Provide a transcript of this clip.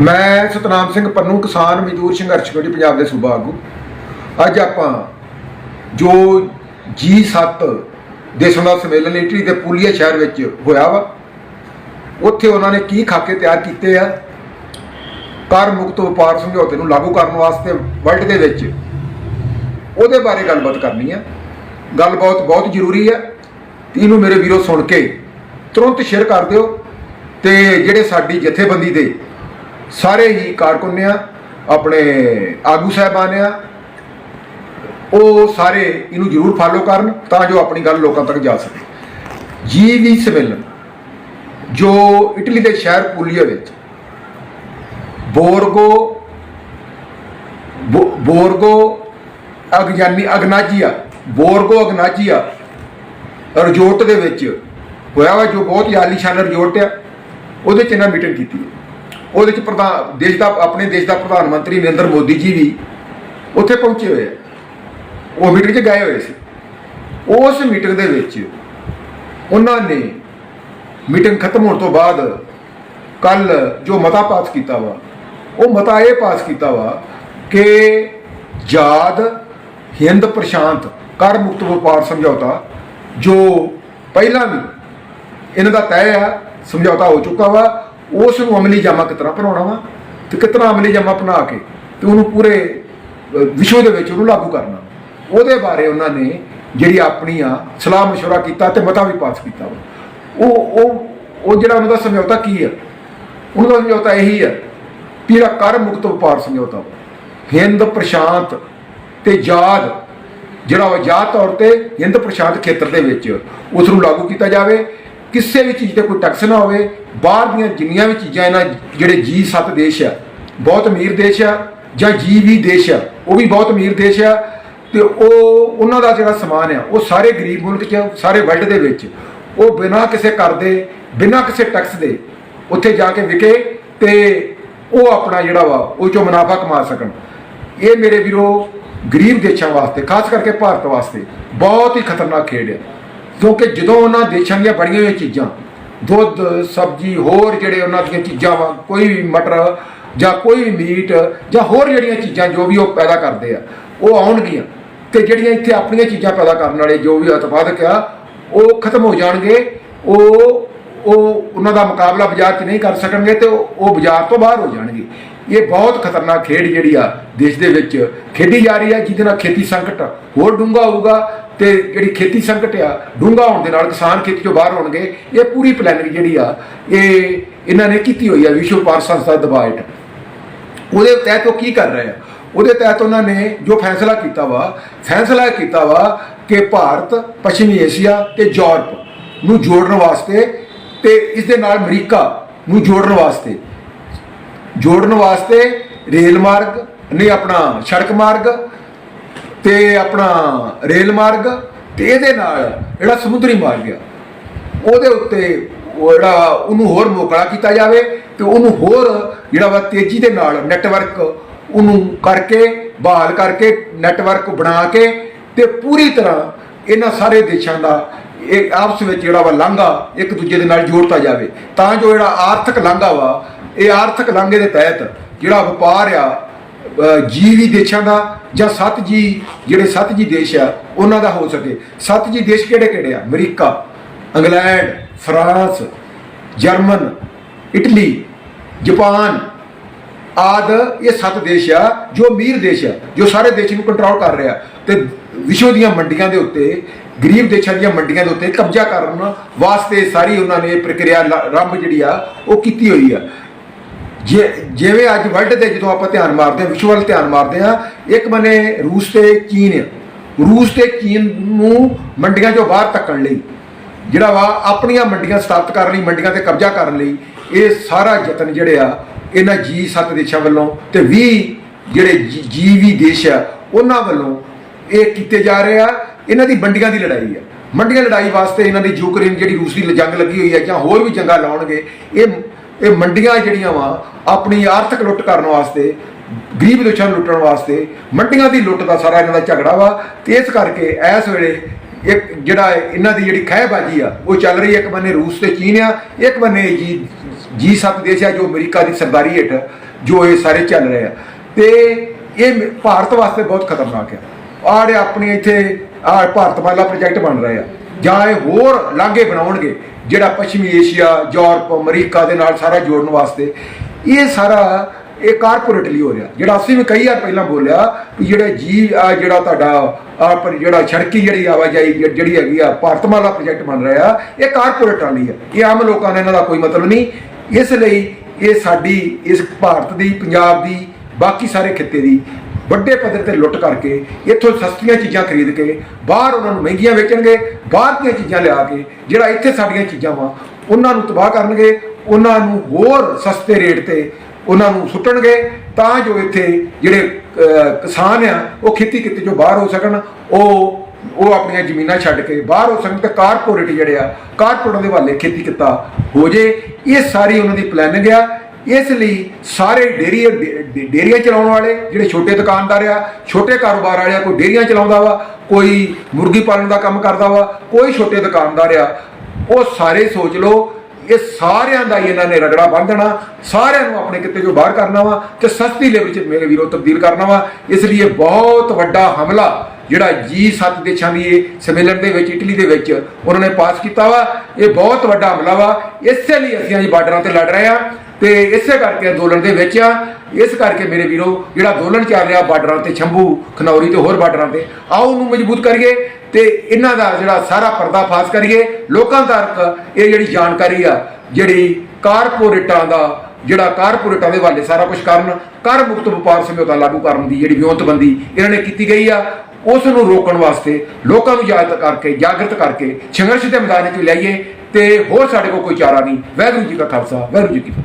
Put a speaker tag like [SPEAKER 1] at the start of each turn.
[SPEAKER 1] ਮੈਂ ਸਤਨਾਮ ਸਿੰਘ ਪੰਨੂ, ਕਿਸਾਨ ਮਜ਼ਦੂਰ ਸੰਘਰਸ਼ ਕਮੇਟੀ, ਪੰਜਾਬ ਦੇ ਸੂਬਾ ਆਗੂ। ਅੱਜ ਆਪਾਂ ਜੋ G7 ਦੇਸ਼ਾਂ ਦਾ ਸੰਮੇਲਨ ਇਟਲੀ ਦੇ ਪੂਲੀਆ ਸ਼ਹਿਰ ਵਿੱਚ ਹੋਇਆ ਵਾ, ਉੱਥੇ ਉਹਨਾਂ ਨੇ ਕੀ ਖਾਕੇ ਤਿਆਰ ਕੀਤੇ ਆ? ਕਰ ਮੁਕਤ ਵਪਾਰ ਸਮਝੌਤੇ ਨੂੰ ਲਾਗੂ ਕਰਨ ਵਾਸਤੇ ਵਰਲਡ ਦੇ ਵਿੱਚ ਉਹਦੇ ਬਾਰੇ ਗੱਲਬਾਤ ਕਰਨੀ ਆ। ਗੱਲਬਾਤ ਬਹੁਤ ਜ਼ਰੂਰੀ ਆ। ਇਹਨੂੰ ਮੇਰੇ ਵੀਰੋ ਸੁਣ ਕੇ ਤੁਰੰਤ ਸ਼ੇਅਰ ਕਰ ਦਿਓ ਤੇ ਜਿਹੜੇ ਸਾਡੀ ਜਥੇਬੰਦੀ ਦੇ ਸਾਰੇ ਹੀ ਕਾਰਕੁਨ ਆਪਣੇ ਆਗੂ ਸਾਹਿਬਾਨ ਆ ਉਹ ਸਾਰੇ ਇਹਨੂੰ ਜ਼ਰੂਰ ਫਾਲੋ ਕਰਨ ਤਾਂ ਜੋ ਆਪਣੀ ਗੱਲ ਲੋਕਾਂ ਤੱਕ ਜਾ ਸਕੇ। ਜੀ ਵੀ ਸੰਮੇਲਨ, ਜੋ ਇਟਲੀ ਦੇ ਸ਼ਹਿਰ ਪੂਲੀਆ ਵਿੱਚ, ਬੋਰਗੋ, ਬੋ- ਬੋਰਗੋ ਅਗਜਾਨੀ ਅਗਨਾਜੀਆ, ਬੋਰਗੋ ਅਗਨਾਜੀਆ ਰਿਜ਼ੋਰਟ ਦੇ ਵਿੱਚ ਹੋਇਆ ਵਾ ਜੋ ਬਹੁਤ ਹੀ ਆਲੀਸ਼ਾਨ ਰਿਜ਼ੋਰਟ ਆ, ਉਹਦੇ ਚ ਇਹਨਾਂ ਮੀਟਿੰਗ ਕੀਤੀ ਹੈ। ਉਹਦੇ ਚ ਪ੍ਰਧਾਨ, ਦੇਸ਼ ਦਾ, ਆਪਣੇ ਦੇਸ਼ ਦਾ ਪ੍ਰਧਾਨ ਮੰਤਰੀ ਨਰਿੰਦਰ ਮੋਦੀ ਜੀ ਵੀ ਉੱਥੇ ਪਹੁੰਚੇ ਹੋਏ ਆ। ਉਹ ਮੀਟਿੰਗ 'ਚ ਗਏ ਹੋਏ ਸੀ। ਉਸ ਮੀਟਿੰਗ ਦੇ ਵਿੱਚ ਉਹਨਾਂ ਨੇ ਮੀਟਿੰਗ ਖਤਮ ਹੋਣ ਤੋਂ ਬਾਅਦ ਕੱਲ ਜੋ ਮਤਾ ਪਾਸ ਕੀਤਾ ਵਾ, ਉਹ ਮਤਾ ਇਹ ਪਾਸ ਕੀਤਾ ਵਾ ਕਿ ਜਾਦ ਹਿੰਦ, ਪ੍ਰਸ਼ਾਂਤ, ਕਰ ਮੁਕਤ ਵਪਾਰ ਸਮਝੌਤਾ ਜੋ ਪਹਿਲਾਂ ਵੀ ਇਹਨਾਂ ਦਾ ਤੈਅ ਆ, ਸਮਝੌਤਾ ਹੋ ਚੁੱਕਾ ਵਾ। ਉਸ ਨੂੰ ਅਮਲੀ ਜਾਮਾ ਕਿਤਨਾ ਬਣਾਉਣਾ ਵਾ ਤੇ ਕਿਤਨਾ ਅਮਲੀ ਜਾਮਾ ਬਣਾ ਕੇ ਤੇ ਉਹਨੂੰ ਪੂਰੇ ਅ, ਵਿਸ਼ਵ ਦੇ ਵਿੱਚ ਉਹਨੂੰ ਲਾਗੂ ਕਰਨਾ ਉਹਦੇ ਬਾਰੇ ਉਹਨਾਂ ਨੇ ਜਿਹੜੀ ਆਪਣੀ ਆ ਸਲਾਹ مشورہ ਕੀਤਾ ਤੇ ਮਤਾ ਵੀ ਪਾਸ ਕੀਤਾ ਵਾ ਉਹ ਉਹ ਉਹ ਜਿਹੜਾ ਉਹਨਾਂ ਦਾ ਸਮਝੌਤਾ ਕੀ ਆ ਉਹਨਾਂ ਦਾ ਸਮਝੌਤਾ ਇਹੀ ਆ ਵੀ ਜਿਹੜਾ ਕਰ ਮੁਕਤ ਵਪਾਰ ਸਮਝੌਤਾ ਵਾ ਹਿੰਦ ਪ੍ਰਸ਼ਾਂਤ ਤੇ ਜਾਦ ਜਿਹੜਾ ਉਹ ਆਜ਼ਾਦ ਤੌਰ ਤੇ ਹਿੰਦ ਪ੍ਰਸ਼ਾਂਤ ਖੇਤਰ ਦੇ ਵਿੱਚ ਉਸ ਨੂੰ ਲਾਗੂ ਕੀਤਾ ਜਾਵੇ ਕਿਸੇ ਵੀ ਚੀਜ਼ ਤੇ ਕੋਈ ਟੈਕਸ ਨਾ ਹੋਵੇ, ਬਾਹਰ ਦੀਆਂ ਜਿੰਨੀਆਂ ਵੀ ਚੀਜ਼ਾਂ ਇਹਨਾਂ ਜਿਹੜੇ G7 ਦੇਸ਼ ਆ, ਬਹੁਤ ਅਮੀਰ ਦੇਸ਼ ਆ ਜਾਂ G20 ਦੇਸ਼ ਆ, ਉਹ ਵੀ ਬਹੁਤ ਅਮੀਰ ਦੇਸ਼ ਆ, ਤੇ ਉਹ ਉਹਨਾਂ ਦਾ ਜਿਹੜਾ ਸਮਾਨ ਆ, ਉਹ ਸਾਰੇ ਗਰੀਬ ਮੁਲਕ 'ਚ, ਸਾਰੇ ਵਰਲਡ ਦੇ ਵਿੱਚ, ਉਹ ਬਿਨਾਂ ਕਿਸੇ ਕਰ ਦੇ, ਬਿਨਾਂ ਕਿਸੇ ਟੈਕਸ ਦੇ ਉੱਥੇ ਜਾ ਕੇ ਵਿਕੇ ਤੇ ਉਹ ਆਪਣਾ ਜਿਹੜਾ ਵਾ, ਉਹ ਚੋਂ ਮੁਨਾਫਾ ਕਮਾ ਸਕਣ। ਇਹ ਮੇਰੇ ਵੀਰੋ ਗਰੀਬ ਦੇਸ਼ਾਂ ਵਾਸਤੇ, ਖਾਸ ਕਰਕੇ ਭਾਰਤ ਵਾਸਤੇ, ਬਹੁਤ ਹੀ ਖਤਰਨਾਕ ਖੇਡ ਹੈ ਕਿਉਂਕਿ ਜਦੋਂ ਉਹਨਾਂ ਦੇਸ਼ਾਂ ਦੀਆਂ ਬਣੀਆਂ ਹੋਈਆਂ ਚੀਜ਼ਾਂ, ਦੁੱਧ, ਸਬਜ਼ੀ, ਹੋਰ ਜਿਹੜੇ ਉਹਨਾਂ ਦੀਆਂ ਚੀਜ਼ਾਂ ਵਾ, ਕੋਈ ਵੀ ਮਟਰ ਜਾਂ ਕੋਈ ਵੀ ਮੀਟ ਜਾਂ ਹੋਰ ਜਿਹੜੀਆਂ ਚੀਜ਼ਾਂ ਜੋ ਵੀ ਉਹ ਪੈਦਾ ਕਰਦੇ ਆ, ਉਹ ਆਉਣਗੀਆਂ ਤੇ ਜਿਹੜੀਆਂ ਇੱਥੇ ਆਪਣੀਆਂ ਚੀਜ਼ਾਂ ਪੈਦਾ ਕਰਨ ਵਾਲੇ ਜੋ ਵੀ ਉਤਪਾਦਕ ਆ, ਉਹ ਖਤਮ ਹੋ ਜਾਣਗੇ, ਉਹ ਉਹ ਉਹਨਾਂ ਦਾ ਮੁਕਾਬਲਾ ਬਾਜ਼ਾਰ 'ਚ ਨਹੀਂ ਕਰ ਸਕਣਗੇ ਤੇ ਉਹ ਬਾਜ਼ਾਰ ਤੋਂ ਬਾਹਰ ਹੋ ਜਾਣਗੇ। ਇਹ ਬਹੁਤ ਖਤਰਨਾਕ ਖੇਡ ਜਿਹੜੀ ਆ, ਦੇਸ਼ ਦੇ ਵਿੱਚ ਖੇਡੀ ਜਾ ਰਹੀ ਹੈ ਜਿਹਦੇ ਨਾਲ ਖੇਤੀ ਸੰਕਟ ਹੋਰ ਡੂੰਘਾ ਹੋਊਗਾ ਤੇ ਜਿਹੜੀ ਖੇਤੀ ਸੰਕਟ ਆ, ਡੂੰਘਾ ਹੋਣ ਦੇ ਨਾਲ ਕਿਸਾਨ ਖੇਤੀ ਤੋਂ ਬਾਹਰ ਹੋਣਗੇ, ਇਹ ਪੂਰੀ ਪਲੈਨਿੰਗ ਜਿਹੜੀ ਆ, ਇਹ ਇਹਨਾਂ ਨੇ ਕੀਤੀ ਹੋਈ ਆ ਵਿਸ਼ਵ ਵਪਾਰ ਸੰਸਥਾ ਦਬਾਅ ਉਹਦੇ ਤਹਿਤ ਉਹ ਕੀ ਕਰ ਰਹੇ ਆ? ਉਹਦੇ ਤਹਿਤ ਉਹਨਾਂ ਨੇ ਜੋ ਫੈਸਲਾ ਕੀਤਾ ਵਾ, ਫੈਸਲਾ ਕੀਤਾ ਵਾ ਕਿ ਭਾਰਤ, ਪੱਛਮੀ ਏਸ਼ੀਆ ਤੇ ਯੂਰਪ ਨੂੰ ਜੋੜਨ ਵਾਸਤੇ ਤੇ ਇਸ ਦੇ ਨਾਲ ਅਮਰੀਕਾ ਨੂੰ ਜੋੜਨ ਵਾਸਤੇ। ਜੋੜਨ ਵਾਸਤੇ ਰੇਲ ਮਾਰਗ, ਨਹੀਂ, ਆਪਣਾ ਸੜਕ ਮਾਰਗ ਤੇ ਆਪਣਾ ਰੇਲ ਮਾਰਗ ਤੇ ਇਹਦੇ ਨਾਲ ਜਿਹੜਾ ਸਮੁੰਦਰੀ ਮਾਰਗ ਆ, ਉਹਦੇ ਉੱਤੇ ਉਹ ਜਿਹੜਾ ਉਹਨੂੰ ਹੋਰ ਮੋਕਲਾ ਕੀਤਾ ਜਾਵੇ ਤੇ ਉਹਨੂੰ ਹੋਰ ਜਿਹੜਾ ਵਾ ਤੇਜ਼ੀ ਦੇ ਨਾਲ ਨੈਟਵਰਕ ਉਹਨੂੰ ਕਰਕੇ, ਬਹਾਲ ਕਰਕੇ ਨੈਟਵਰਕ ਬਣਾ ਕੇ ਤੇ ਪੂਰੀ ਤਰ੍ਹਾਂ ਇਹਨਾਂ ਸਾਰੇ ਦੇਸ਼ਾਂ ਦਾ ਇਹ ਆਪਸ ਵਿੱਚ ਜਿਹੜਾ ਵਾ ਲਾਂਘਾ ਇੱਕ ਦੂਜੇ ਦੇ ਨਾਲ ਜੋੜਤਾ ਜਾਵੇ। ਤਾਂ ਜੋ ਜਿਹੜਾ ਆਰਥਿਕ ਲਾਂਘਾ ਵਾ, ਇਹ ਆਰਥਿਕ ਲਾਂਘੇ ਦੇ ਤਹਿਤ ਜਿਹੜਾ ਵਪਾਰ ਆ ਜੀ ਵੀ ਦੇਸ਼ਾਂ ਦਾ ਜਾਂ ਸੱਤ ਜੀ ਜਿਹੜੇ ਸੱਤ ਜੀ ਦੇਸ਼ ਆ, ਉਹਨਾਂ ਦਾ ਹੋ ਸਕੇ। ਸੱਤ ਜੀ ਦੇਸ਼ ਕਿਹੜੇ ਕਿਹੜੇ ਆ? America, England, France, German, Italy, Japan ਆਦ ਇਹ ਸੱਤ ਦੇਸ਼ ਆ, ਜੋ ਅਮੀਰ ਦੇਸ਼ ਆ, ਜੋ ਸਾਰੇ ਦੇਸ਼ ਨੂੰ ਕੰਟਰੋਲ ਕਰ ਰਿਹਾ। ਤੇ ਵਿਸ਼ਵ ਦੀਆਂ ਮੰਡੀਆਂ ਦੇ ਉੱਤੇ, ਗਰੀਬ ਦੇਸ਼ਾਂ ਦੀਆਂ ਮੰਡੀਆਂ ਦੇ ਉੱਤੇ ਕਬਜ਼ਾ ਕਰਨ ਵਾਸਤੇ ਸਾਰੀ ਉਹਨਾਂ ਨੇ ਪ੍ਰਕਿਰਿਆ ਲ- ਆਰੰਭ ਜਿਹੜੀ ਆ, ਉਹ ਕੀਤੀ ਹੋਈ ਆ। ਜੇ ਜਿਵੇਂ ਅੱਜ ਵਰਲਡ ਦੇ ਜਦੋਂ ਆਪਾਂ ਧਿਆਨ ਮਾਰਦੇ ਹਾਂ, ਵਿਸ਼ਵ ਵੱਲ ਧਿਆਨ ਮਾਰਦੇ ਹਾਂ, ਇੱਕ ਬਨੇ ਰੂਸ ਤੇ ਚੀਨ ਰੂਸ ਤੇ ਚੀਨ ਨੂੰ ਮੰਡੀਆਂ ਚੋਂ ਬਾਹਰ ਧੱਕਣ ਲਈ, ਜਿਹੜਾ ਵਾ ਆਪਣੀਆਂ ਮੰਡੀਆਂ ਸਥਾਪਿਤ ਕਰਨ ਲਈ, ਮੰਡੀਆਂ ਤੇ ਕਬਜ਼ਾ ਕਰਨ ਲਈ, ਇਹ ਸਾਰਾ ਯਤਨ ਜਿਹੜੇ ਆ, ਇਹਨਾਂ G7 ਦੇਸ਼ਾਂ ਵੱਲੋਂ ਤੇ 20 ਜਿਹੜੇ G20 ਦੇਸ਼ ਆ, ਉਹਨਾਂ ਵੱਲੋਂ ਇਹ ਕੀਤੇ ਜਾ ਰਹੇ ਆ। ਇਹਨਾਂ ਦੀ ਮੰਡੀਆਂ ਦੀ ਲੜਾਈ ਆ। ਮੰਡੀਆਂ ਲੜਾਈ ਵਾਸਤੇ ਇਹਨਾਂ ਦੀ ਯੂਕਰੇਨ ਜਿਹੜੀ ਰੂਸ ਦੀ ਜੰਗ ਲੱਗੀ ਹੋਈ ਹੈ ਜਾਂ ਹੋਰ ਵੀ ਜੰਗਾਂ ਲਾਉਣਗੇ, ਇਹ ਇਹ ਮੰਡੀਆਂ ਜਿਹੜੀਆਂ ਵਾ, ਆਪਣੀ ਆਰਥਿਕ ਲੁੱਟ ਕਰਨ ਵਾਸਤੇ, ਗਰੀਬ ਦੇਸ਼ਾਂ ਨੂੰ ਲੁੱਟਣ ਵਾਸਤੇ, ਮੰਡੀਆਂ ਦੀ ਲੁੱਟ ਦਾ ਸਾਰਾ ਇਹਨਾਂ ਦਾ ਝਗੜਾ ਵਾ ਤੇ ਇਸ ਕਰਕੇ ਇਸ ਵੇਲੇ ਇੱਕ ਜਿਹੜਾ ਇਹਨਾਂ ਦੀ ਜਿਹੜੀ ਖਹਿਬਾਜੀ ਆ, ਉਹ ਚੱਲ ਰਹੀ ਹੈ। ਇੱਕ ਬੰਨੇ ਰੂਸ ਤੇ ਚੀਨ ਆ, ਇੱਕ ਬੰਨੇ ਜੀ ਜੀ ਜੀ7 ਦੇਸ਼ ਆ ਜੋ ਅਮਰੀਕਾ ਦੀ ਸਰਦਾਰੀ ਹੇਠ, ਜੋ ਇਹ ਸਾਰੇ ਚੱਲ ਰਹੇ ਆ। ਤੇ ਇਹ ਭਾਰਤ ਵਾਸਤੇ ਬਹੁਤ ਖਤਰਨਾਕ ਆ। ਆਹ ਆਪਣੇ ਇੱਥੇ ਆ ਭਾਰਤ ਵਾਲਾ ਪ੍ਰੋਜੈਕਟ ਬਣ ਰਹੇ ਆ। ਜਾਂ ਇਹ ਹੋਰ ਲਾਂਘੇ ਬਣਾਉਣਗੇ ਜਿਹੜਾ ਪੱਛਮੀ ਏਸ਼ੀਆ, ਯੂਰਪ, ਅਮਰੀਕਾ ਦੇ ਨਾਲ ਸਾਰਾ ਜੋੜਨ ਵਾਸਤੇ, ਇਹ ਸਾਰਾ, ਇਹ ਕਾਰਪੋਰੇਟਲੀ ਹੋ ਰਿਹਾ। ਜਿਹੜਾ ਅਸੀਂ ਵੀ ਕਈ ਵਾਰ ਪਹਿਲਾਂ ਬੋਲਿਆ ਕਿ ਜਿਹੜਾ ਜੀ ਜਿਹੜਾ ਤੁਹਾਡਾ, ਆ ਪਰ ਜਿਹੜਾ ਸੜਕੀ ਜਿਹੜੀ ਆਵਾਜਾਈ ਜਿਹੜੀ ਹੈਗੀ ਆ ਭਾਰਤਮਾਲਾ ਪ੍ਰੋਜੈਕਟ ਬਣ ਰਿਹਾ, ਇਹ ਕਾਰਪੋਰੇਟ ਵਾਲੀ ਹੈ ਇਹ ਆਮ ਲੋਕਾਂ ਨਾਲ ਇਹਨਾਂ ਦਾ ਕੋਈ ਮਤਲਬ ਨਹੀਂ। ਇਸ ਲਈ ਇਹ ਸਾਡੀ, ਇਸ ਭਾਰਤ ਦੀ, ਪੰਜਾਬ ਦੀ, ਬਾਕੀ ਸਾਰੇ ਖਿੱਤੇ ਦੀ ਵੱਡੇ ਪੱਧਰ ਤੇ ਲੁੱਟ ਕਰਕੇ ਇੱਥੋਂ ਸਸਤੀਆਂ ਚੀਜ਼ਾਂ ਖਰੀਦ ਕੇ ਬਾਹਰ ਉਹਨਾਂ ਨੂੰ ਮਹਿੰਗੀਆਂ ਵੇਚਣਗੇ, ਬਾਹਰ ਦੀਆਂ ਚੀਜ਼ਾਂ ਲਿਆ ਕੇ ਜਿਹੜਾ ਇੱਥੇ ਸਾਡੀਆਂ ਚੀਜ਼ਾਂ ਵਾ, ਉਹਨਾਂ ਨੂੰ ਤਬਾਹ ਕਰਨਗੇ, ਉਹਨਾਂ ਨੂੰ ਹੋਰ ਸਸਤੇ ਰੇਟ ਤੇ ਉਹਨਾਂ ਨੂੰ ਸੁੱਟਣਗੇ, ਤਾਂ ਜੋ ਇੱਥੇ ਜਿਹੜੇ ਕਿਸਾਨ ਆ, ਉਹ ਖੇਤੀ ਕਿਤੇ ਜੋ ਬਾਹਰ ਹੋ ਸਕਣ, ਉਹ ਉਹ ਆਪਣੀਆਂ ਜ਼ਮੀਨਾਂ ਛੱਡ ਕੇ ਬਾਹਰ ਹੋ ਸਕਣ ਤੇ ਕਾਰਪੋਰੇਟ ਜਿਹੜੇ ਆ, ਕਾਰਪੋਰੇਟਾਂ ਦੇ ਹਵਾਲੇ ਖੇਤੀ ਕਿੱਤਾ ਹੋ ਜੇ, ਇਹ ਸਾਰੀ ਉਹਨਾਂ ਦੀ ਪਲੈਨਿੰਗ ਆ। ਇਸ ਲਈ ਸਾਰੇ ਡੇਰੀ ਡੇ- ਡੇਰੀਆਂ ਚਲਾਉਣ ਵਾਲੇ, ਜਿਹੜੇ ਛੋਟੇ ਦੁਕਾਨਦਾਰ ਆ, ਛੋਟੇ ਕਾਰੋਬਾਰ ਵਾਲੇ ਆ, ਕੋਈ ਡੇਰੀਆਂ ਚਲਾਉਂਦਾ ਵਾ, ਕੋਈ ਮੁਰਗੀ ਪਾਲਣ ਦਾ ਕੰਮ ਕਰਦਾ ਵਾ, ਕੋਈ ਛੋਟੇ ਦੁਕਾਨਦਾਰ ਆ, ਉਹ ਸਾਰੇ ਸੋਚ ਲਓ, ਇਹ ਸਾਰਿਆਂ ਦਾ ਹੀ ਇਹਨਾਂ ਨੇ ਰਗੜਾ ਬੰਨ੍ਹਣਾ, ਸਾਰਿਆਂ ਨੂੰ ਆਪਣੇ ਕਿਤੇ ਜੋ ਬਾਹਰ ਕਰਨਾ ਵਾ ਤੇ ਸਸਤੀ ਲੈਵਲ 'ਚ ਮੇਰੇ ਵੀਰੋ ਤਬਦੀਲ ਕਰਨਾ ਵਾ। ਇਸ ਲਈ ਇਹ ਬਹੁਤ ਵੱਡਾ ਹਮਲਾ, ਜਿਹੜਾ G7 ਦੇਸ਼ਾਂ ਦੀ ਸੰਮੇਲਨ ਦੇ ਵਿੱਚ, ਇਟਲੀ ਦੇ ਵਿੱਚ ਉਹਨਾਂ ਨੇ ਪਾਸ ਕੀਤਾ ਵਾ। ਇਹ ਬਹੁਤ ਵੱਡਾ ਹਮਲਾ ਵਾ। ਇਸੇ ਲਈ ਅਸੀਂ ਅੱਜ ਬਾਰਡਰਾਂ ਤੇ ਲੜ ਰਹੇ ਆ। ਤੇ ਇਸੇ ਕਰਕੇ ਅੰਦੋਲਨ ਦੇ ਵਿੱਚ ਆ। ਇਸ ਕਰਕੇ ਮੇਰੇ ਵੀਰੋ, ਜਿਹੜਾ ਅੰਦੋਲਨ ਚੱਲ ਰਿਹਾ ਬਾਰਡਰਾਂ ਤੇ ਛੰਭੂ ਖਨੌਰੀ ਤੇ ਹੋਰ ਬਾਰਡਰਾਂ ਤੇ, ਆਓ ਉਹਨੂੰ ਮਜ਼ਬੂਤ ਕਰੀਏ ਤੇ ਇਹਨਾਂ ਦਾ ਜਿਹੜਾ ਸਾਰਾ ਪਰਦਾਫਾਸ਼ ਕਰੀਏ। ਲੋਕਾਂ ਤੱਕ ਇਹ ਜਿਹੜੀ ਜਾਣਕਾਰੀ ਆ, ਜਿਹੜੀ ਕਾਰਪੋਰੇਟਾਂ ਦਾ, ਜਿਹੜਾ ਕਾਰਪੋਰੇਟਾਂ ਦੇ ਹਵਾਲੇ ਸਾਰਾ ਕੁਝ ਕਰਨ, ਕਰ ਮੁਕਤ ਵਪਾਰ ਸਮਝੌਤਾ ਲਾਗੂ ਕਰਨ ਦੀ ਜਿਹੜੀ ਵਿਉਂਤਬੰਦੀ ਇਹਨਾਂ ਨੇ ਕੀਤੀ ਗਈ ਆ, ਉਸ ਨੂੰ ਰੋਕਣ ਵਾਸਤੇ ਲੋਕਾਂ ਨੂੰ ਜਾਗਰਤ ਕਰਕੇ ਜਾਗਰਤ ਕਰਕੇ ਸੰਘਰਸ਼ ਦੇ ਮੈਦਾਨ 'ਚ ਲਿਆਈਏ ਤੇ ਹੋਰ ਸਾਡੇ ਕੋਲ ਕੋਈ ਚਾਰਾ ਨਹੀਂ। ਵਾਹਿਗੁਰੂ ਜੀ ਕਾ ਖਾਲਸਾ, ਵਾਹਿਗੁਰੂ ਜੀ ਕੀ ਫਤਿਹ।